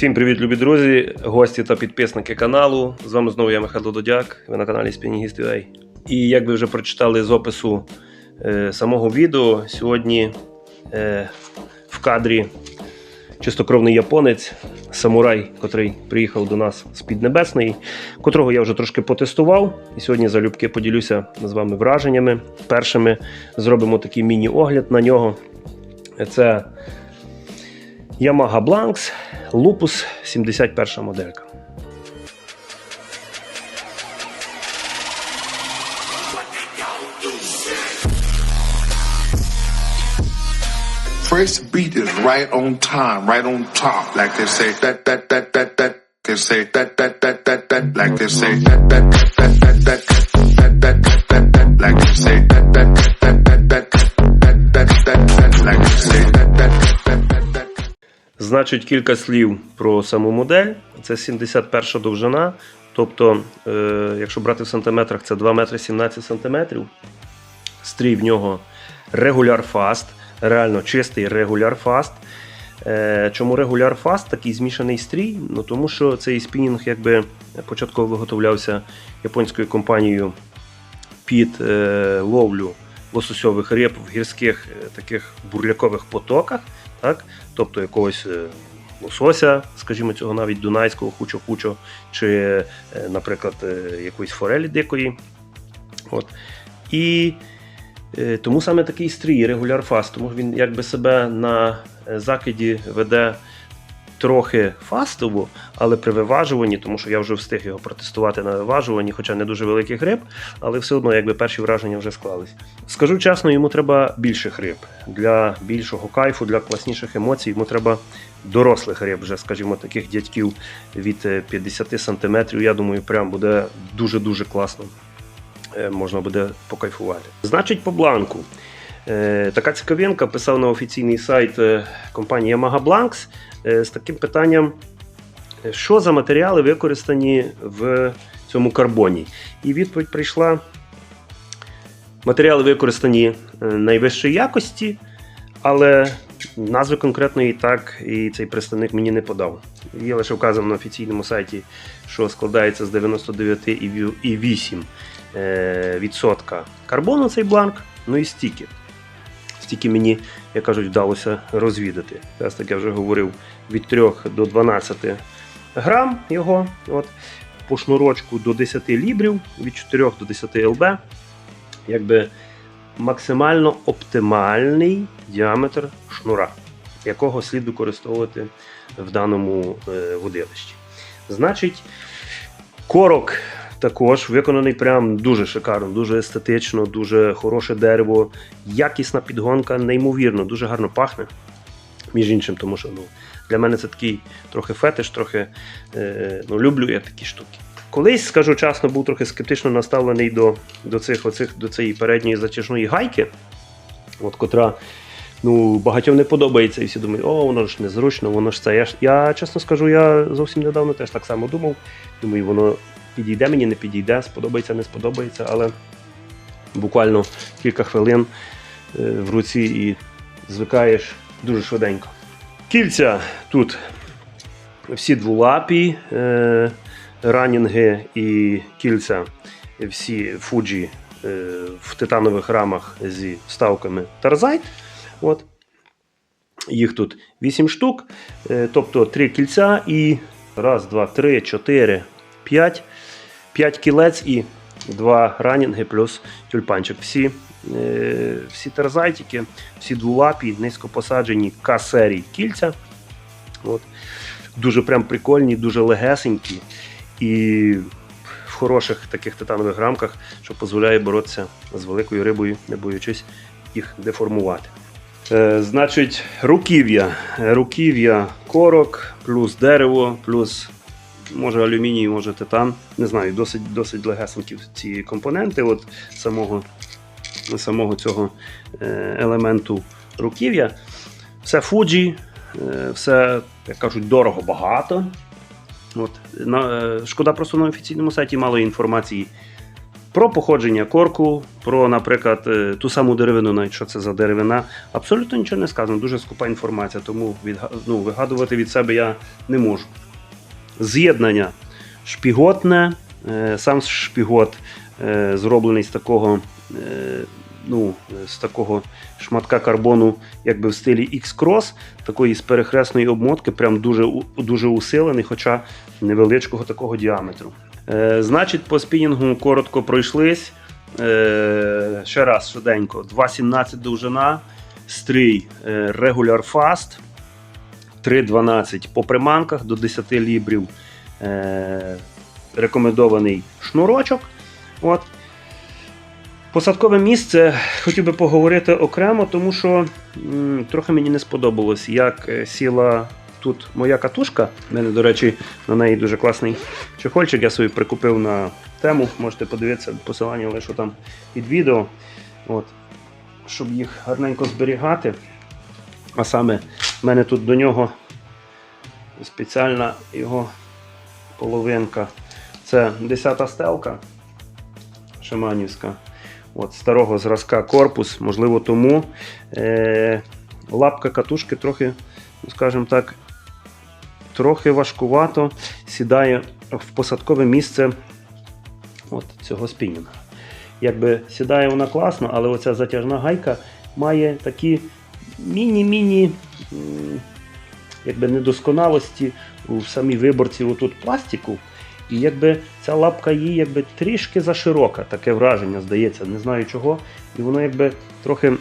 Всім привіт, любі друзі, гості та підписники каналу. З вами знову я Михайло Додяк, ви на каналі Спінігіст І як ви вже прочитали з опису е, самого відео, сьогодні е, в кадрі чистокровний японець, самурай, котрий приїхав до нас з Піднебесної, котрого я вже трошки потестував. І сьогодні залюбки поділюся з вами враженнями. Першими зробимо такий міні-огляд на нього. Це Yamaha Blanks Lupus 71 моделька. First beat is right on time, right on top. Like they say that that that that that. They say that that that that that. Like they say that that that that that that. That that that. Like they say that that Значить, кілька слів про саму модель. Це 71 довжина. Тобто, е, якщо брати в сантиметрах, це 2 метри 17 сантиметрів. Стрій в нього регуляр фаст, реально чистий регуляр фаст. Е, чому регуляр фаст такий змішаний стрій? Ну тому що цей спінінг якби початково виготовлявся японською компанією під е, ловлю лососьових риб в гірських таких бурлякових потоках, так? тобто якогось е, лосося, скажімо, цього навіть дунайського хучо-хучо, чи, е, наприклад, е, якоїсь форелі дикої. От. І тому саме такий стрій, регуляр фаст, тому він якби себе на закиді веде трохи фастово, але при виважуванні, тому що я вже встиг його протестувати на виважуванні, хоча не дуже великих риб, але все одно якби перші враження вже склались. Скажу чесно, йому треба більших риб. Для більшого кайфу, для класніших емоцій, йому треба дорослих риб, вже, скажімо, таких дядьків від е, 50 сантиметрів. Я думаю, прям буде дуже-дуже класно. Е, Можна буде покайфувати. Значить, по бланку. Е, Така цікавинка писав на офіційний сайт е, компанії Yamaha Blanks е, з таким питанням, е, що за матеріали використані в цьому карбоні. І відповідь прийшла: матеріали використані е, найвищої якості, але назви конкретної так і цей представник мені не подав. Є лише вказано на офіційному сайті, що складається з 99,8 е, відсотка карбону цей бланк, ну і стільки. Стільки мені, як кажуть, вдалося розвідати. Зараз так я вже говорив від 3 до 12 грам його. От. По шнурочку до 10 лібрів, від 4 до 10 ЛБ. Якби максимально оптимальний діаметр шнура, якого слід використовувати в даному е, водилищі. Значить, корок також виконаний прям дуже шикарно, дуже естетично, дуже хороше дерево, якісна підгонка, неймовірно, дуже гарно пахне. Між іншим, тому що ну, для мене це такий трохи фетиш, трохи е, ну, люблю я такі штуки. Колись, скажу чесно, був трохи скептично наставлений до, до, цих, оцих, до цієї передньої затяжної гайки, от, котра ну, багатьом не подобається, і всі думають, о, воно ж незручно, воно ж це. Я, я чесно скажу, я зовсім недавно теж так само думав. Думаю, воно підійде мені, не підійде, сподобається, не сподобається, але буквально кілька хвилин е, в руці і звикаєш дуже швиденько. Кільця тут всі дволапі е, ранінги і кільця всі Fuji е, в титанових рамах зі вставками Tarzite. От. Їх тут 8 штук, е, тобто 3 кільця і раз, два, три, чотири, п'ять. 5 кілець і 2 ранінги плюс тюльпанчик. Всі, е, всі терзайтики, всі двулапі, низько посаджені К-серії кільця. От. Дуже прям прикольні, дуже легесенькі і в хороших таких титанових рамках, що дозволяє боротися з великою рибою, не боючись їх деформувати. Е, значить, руків'я. Руків'я корок, плюс дерево, плюс може алюміній, може титан. Не знаю, досить, досить легесенькі ці компоненти от самого, самого цього е, елементу руків'я. Все Fuji, е, все, як кажуть, дорого багато. От, на, е, шкода, просто на офіційному сайті мало інформації, Про походження корку, про, наприклад, ту саму деревину, навіть що це за деревина, абсолютно нічого не сказано. Дуже скупа інформація, тому відга- ну, вигадувати від себе я не можу. З'єднання шпіготне, е, сам шпігот е, зроблений з такого, е, ну, з такого шматка карбону, якби в стилі X-Cross, такої з перехресної обмотки, прям дуже, дуже усилений, хоча невеличкого такого діаметру. Значить, по спінінгу коротко пройшлись. Ще раз швиденько. 2,17 довжина, стрій Regular Fast, 3,12 по приманках до 10 лібрів. Е, рекомендований шнурочок. От. Посадкове місце хотів би поговорити окремо, тому що м, трохи мені не сподобалось, як е, сіла тут моя катушка. У мене, до речі, на неї дуже класний чехольчик. Я собі прикупив на тему. Можете подивитися посилання лише там під відео. От. Щоб їх гарненько зберігати. А саме в мене тут до нього спеціальна його половинка. Це 10-та стелка шаманівська. От, старого зразка корпус, можливо, тому е, лапка катушки трохи, ну, скажімо так, трохи важкувато сідає в посадкове місце от, цього спінінга. Якби сідає вона класно, але оця затяжна гайка має такі міні-міні якби недосконалості у самій виборці отут пластику. І якби ця лапка її якби трішки заширока, таке враження здається, не знаю чого. І воно якби трохи,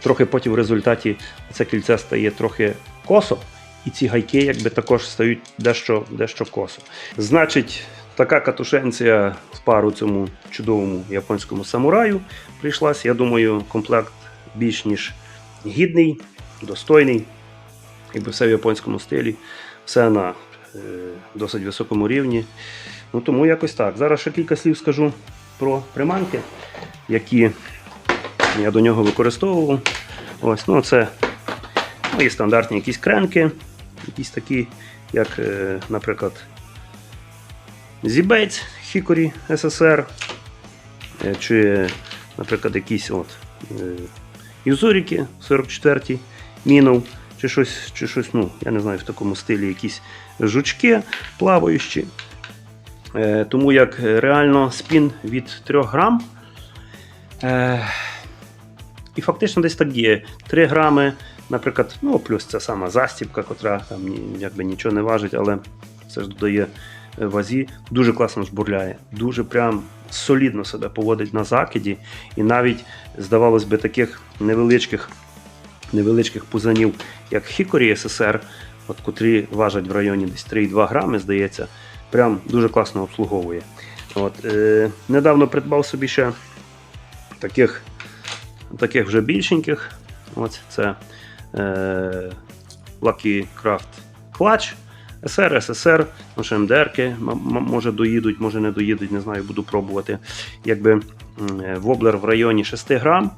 трохи потім в результаті це кільце стає трохи косо, і ці гайки якби також стають дещо, дещо косо. Значить, така катушенція в пару цьому чудовому японському самураю прийшлась. Я думаю, комплект більш ніж гідний, достойний, якби все в японському стилі, все на е, досить високому рівні. Ну, тому якось так. Зараз ще кілька слів скажу про приманки, які я до нього використовував. Ось, ну, це мої стандартні якісь кренки, якісь такі, як, е, наприклад, Зібець Hickory SSR, е, чи, наприклад, якісь от, е, Юзуріки 44 мінов, чи щось, чи щось, ну, я не знаю, в такому стилі якісь жучки плаваючі. Е, тому як реально спін від 3 грам. Е, і фактично десь так діє. 3 грами, наприклад, ну, плюс ця сама застібка, котра там якби нічого не важить, але це ж додає вазі. Дуже класно жбурляє, дуже прям солідно себе поводить на закиді. І навіть, здавалось би, таких невеличких, невеличких пузанів, як Hickory SSR, от, котрі важать в районі десь 3,2 грами, здається, прям дуже класно обслуговує. От, е, недавно придбав собі ще таких, таких вже більшеньких. Ось це е, Lucky Craft Clutch. СР, ССР, ну, ще МДРки, може доїдуть, може не доїдуть, не знаю, буду пробувати. Якби е, воблер в районі 6 грам.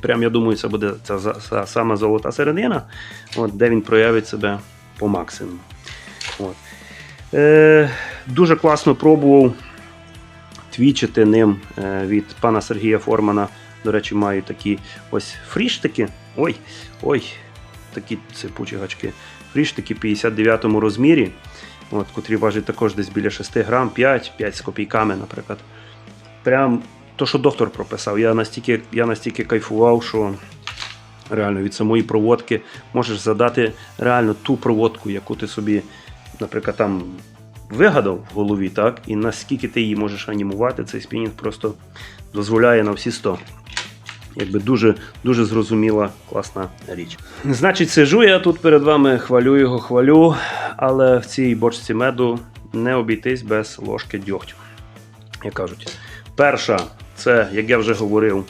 Прям я думаю, це буде ця, за- ця сама золота середина, от, де він проявить себе по максимуму. От. Е, дуже класно пробував твічити ним е, від пана Сергія Формана. До речі, маю такі ось фріштики. Ой, ой, такі сипучі гачки. Фріштики 59 розмірі, от, котрі важать також десь біля 6 грам, 5, 5 з копійками, наприклад. Прям то, що доктор прописав, я настільки, я настільки кайфував, що реально від самої проводки можеш задати реально ту проводку, яку ти собі, наприклад, там вигадав в голові, так? І наскільки ти її можеш анімувати, цей спінінг просто дозволяє на всі 100. Якби дуже, дуже зрозуміла, класна річ. Значить, сижу я тут перед вами, хвалю його, хвалю, але в цій бочці меду не обійтись без ложки дьогтю. Як кажуть, перша, це, як я вже говорив,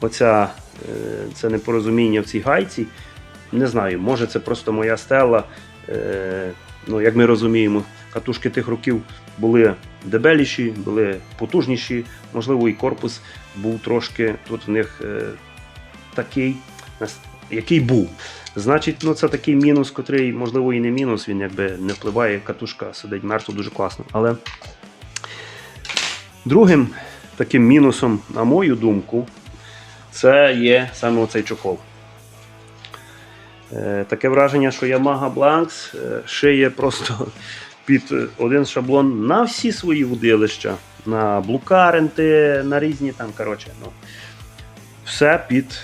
оця, е, це непорозуміння в цій гайці. Не знаю, може це просто моя стела. Е, ну, як ми розуміємо, катушки тих років були дебеліші, були потужніші, можливо, і корпус був трошки тут в них е, такий, який був. Значить, ну це такий мінус, котрий, можливо, і не мінус, він якби не впливає, катушка сидить мертво дуже класно. Але другим таким мінусом, на мою думку, це є саме оцей чохол. Е, Таке враження, що Yamaha Blanks е, шиє просто під один шаблон на всі свої вудилища, на блукаренти, на різні там, коротше, ну, все під,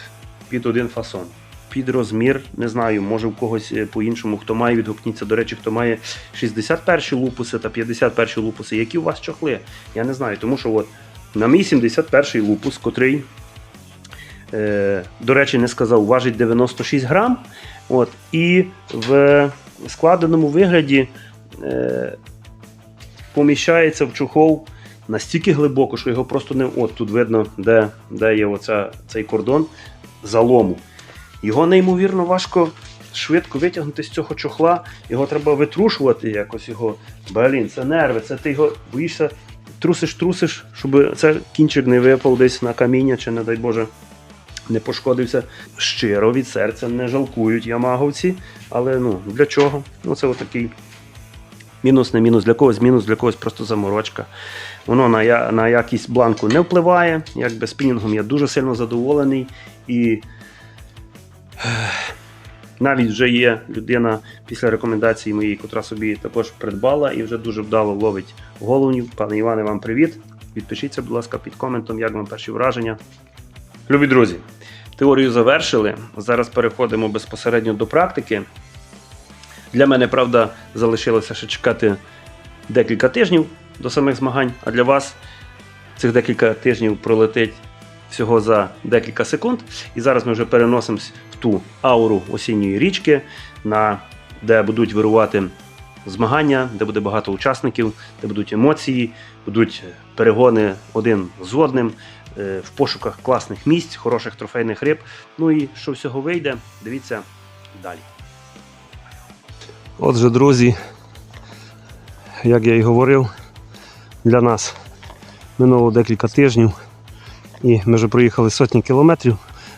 під один фасон. Під розмір, не знаю, може в когось е, по-іншому, хто має, відгукніться. До речі, хто має 61 лупуси та 51 лупуси, які у вас чохли? Я не знаю, тому що от на мій 71 лупус, котрий, е, до речі, не сказав, важить 96 грам. От, і в складеному вигляді е, поміщається в чохол настільки глибоко, що його просто не. От тут видно, де, де є оця, цей кордон залому. Його неймовірно важко швидко витягнути з цього чохла. Його треба витрушувати якось його. Блін, це нерви, це ти його боїшся, трусиш, трусиш, щоб це кінчик не випав десь на каміння, чи, не дай Боже, не пошкодився. Щиро від серця не жалкують ямаговці. Але ну, для чого? Ну, це отакий мінус не мінус. Для когось мінус, для когось просто заморочка. Воно на, на якість бланку не впливає. Якби спінінгом я дуже сильно задоволений. І навіть вже є людина після рекомендації моєї, котра собі також придбала і вже дуже вдало ловить головнів. Пане Іване, вам привіт. Підпишіться, будь ласка, під коментом, як вам перші враження. Любі друзі, теорію завершили. Зараз переходимо безпосередньо до практики. Для мене, правда, залишилося ще чекати декілька тижнів до самих змагань, а для вас цих декілька тижнів пролетить всього за декілька секунд. І зараз ми вже переносимось в ту ауру осінньої річки, на, де будуть вирувати змагання, де буде багато учасників, де будуть емоції, будуть перегони один з одним е, в пошуках класних місць, хороших трофейних риб. Ну і що всього вийде, дивіться далі. Отже, друзі, як я і говорив, для нас минуло декілька тижнів, і ми вже проїхали сотні кілометрів,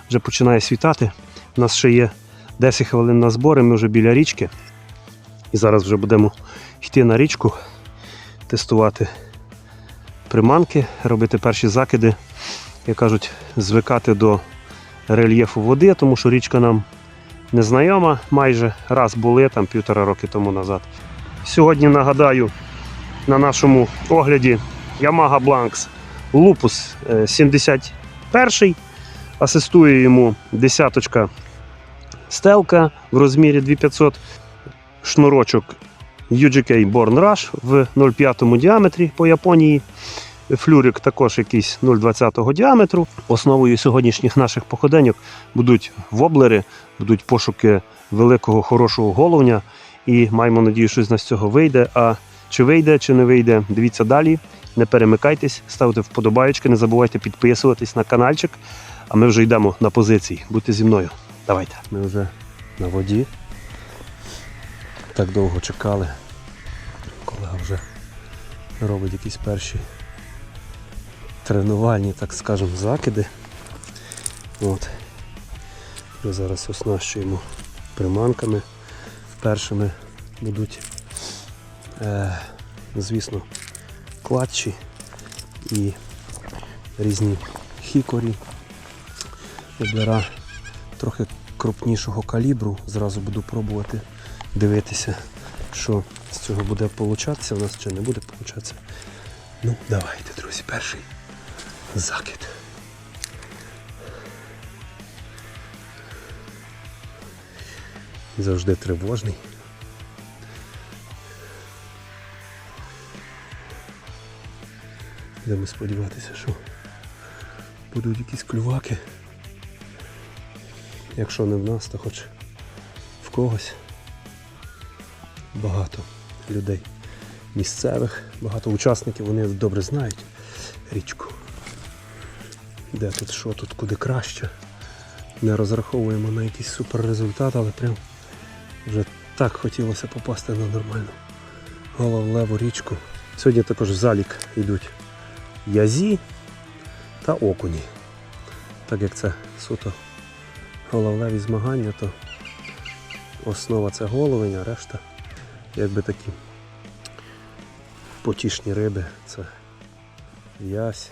вже починає світати. У нас ще є 10 хвилин на збори, ми вже біля річки. І зараз вже будемо йти на річку, тестувати приманки, робити перші закиди, як кажуть, звикати до рельєфу води, тому що річка нам незнайома, майже раз були там півтора роки тому назад. Сьогодні нагадаю на нашому огляді Yamaha Blanks Lupus е, 71. Асистує йому десяточка стелка в розмірі 2500, шнурочок UGK Born Rush в 0,5 діаметрі по Японії. Флюрик також якийсь 0,20 діаметру. Основою сьогоднішніх наших походеньок будуть воблери, будуть пошуки великого хорошого головня. І маємо надію, що з нас цього вийде. А чи вийде, чи не вийде, дивіться далі. Не перемикайтесь, ставте вподобайки, не забувайте підписуватись на каналчик. А ми вже йдемо на позиції. Будьте зі мною. Давайте. Ми вже на воді. Так довго чекали. Колега вже робить якісь перші тренувальні, так скажемо, закиди. От. Ми зараз оснащуємо приманками. Першими будуть, е, звісно, клатчі і різні хікорі, воблера трохи крупнішого калібру. Зразу буду пробувати дивитися, що з цього буде получатися у нас чи не буде получатися. Ну, давайте, друзі, перший закид. Завжди тривожний. Будемо сподіватися, що будуть якісь клюваки. Якщо не в нас, то хоч в когось. Багато людей місцевих, багато учасників, вони добре знають річку. Де тут, що тут, куди краще. Не розраховуємо на якийсь супер результат, але прям вже так хотілося попасти на нормальну головлеву річку. Сьогодні також в залік йдуть язі та окуні. Так як це суто головлеві змагання, то основа це головень, а решта якби такі потішні риби. Це ясь,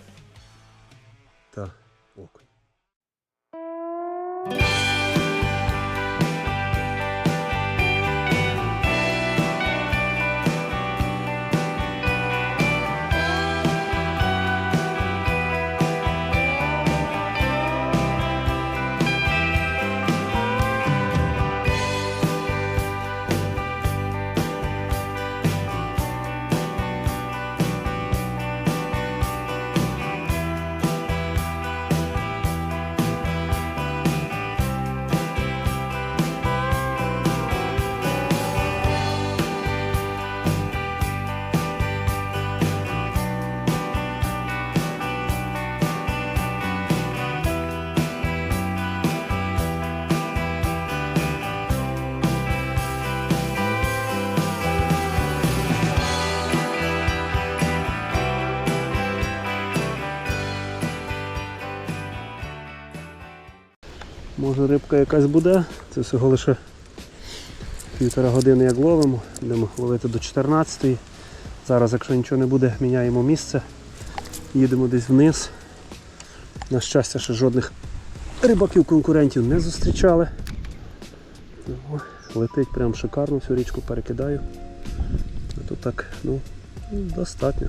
Може рибка якась буде. Це всього лише півтора години як ловимо. Будемо ловити до 14 Зараз, якщо нічого не буде, міняємо місце. Їдемо десь вниз. На щастя, ще жодних рибаків-конкурентів не зустрічали. Летить прям шикарно, всю річку перекидаю. А тут так, ну, достатньо.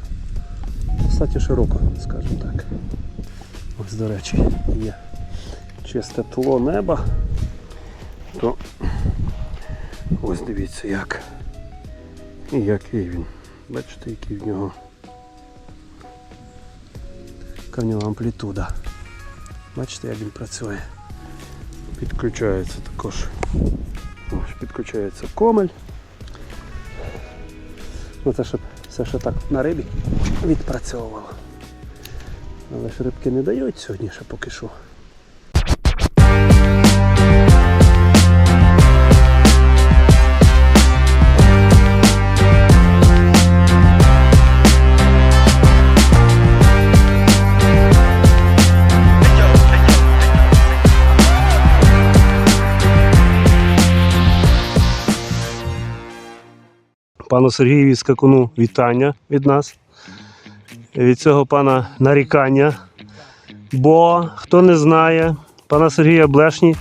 Достатньо широко, скажімо так. Ось, до речі, є чисте тло неба. То ось дивіться як. І який він. Бачите, який в нього. Яка в нього амплітуда. Бачите, як він працює. Підключається також. Ось, підключається комель. Ну це щоб все ще так на рибі відпрацьовувало. Але ж рибки не дають сьогодні ще поки що. Пану Сергієві Скакуну вітання від нас. Від цього пана нарікання. Бо, хто не знає, пана Сергія Блешні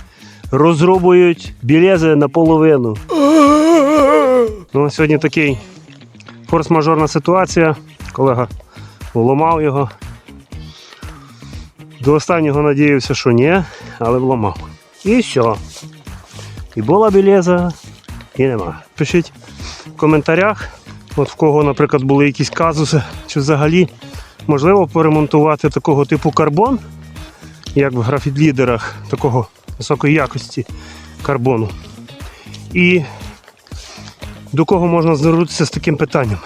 розрубують білези наполовину. Ну, сьогодні такий форс-мажорна ситуація. Колега вламав його. До останнього надіявся, що ні, але вламав. І все. І була білеза, і нема. Пишіть в коментарях, от в кого, наприклад, були якісь казуси, чи взагалі можливо поремонтувати такого типу карбон, як в графіт-лідерах такого високої якості карбону. І до кого можна звернутися з таким питанням.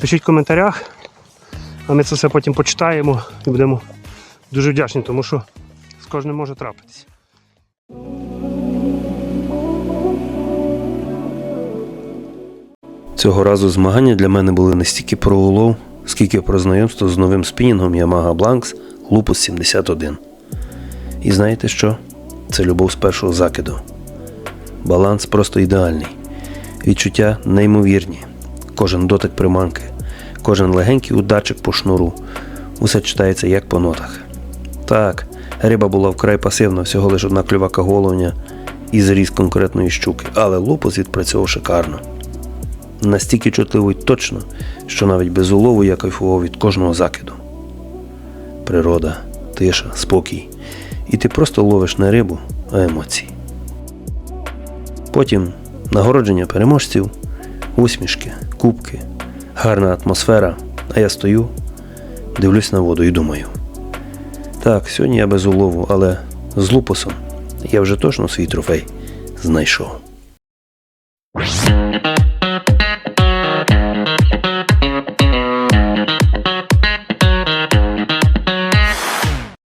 Пишіть в коментарях, а ми це все потім почитаємо і будемо дуже вдячні, тому що з кожним може трапитися. Цього разу змагання для мене були не стільки про улов, скільки про знайомство з новим спінінгом Yamaha Blanks Lupus 71. І знаєте що? Це любов з першого закиду. Баланс просто ідеальний. Відчуття неймовірні. Кожен дотик приманки, кожен легенький ударчик по шнуру. Усе читається як по нотах. Так, риба була вкрай пасивна, всього лише одна клювака головня і зріз конкретної щуки, але лупус відпрацьовував шикарно настільки чутливо й точно, що навіть без улову я кайфував від кожного закиду. Природа, тиша, спокій. І ти просто ловиш не рибу, а емоції. Потім нагородження переможців, усмішки, кубки, гарна атмосфера, а я стою, дивлюсь на воду і думаю. Так, сьогодні я без улову, але з лупусом я вже точно свій трофей знайшов.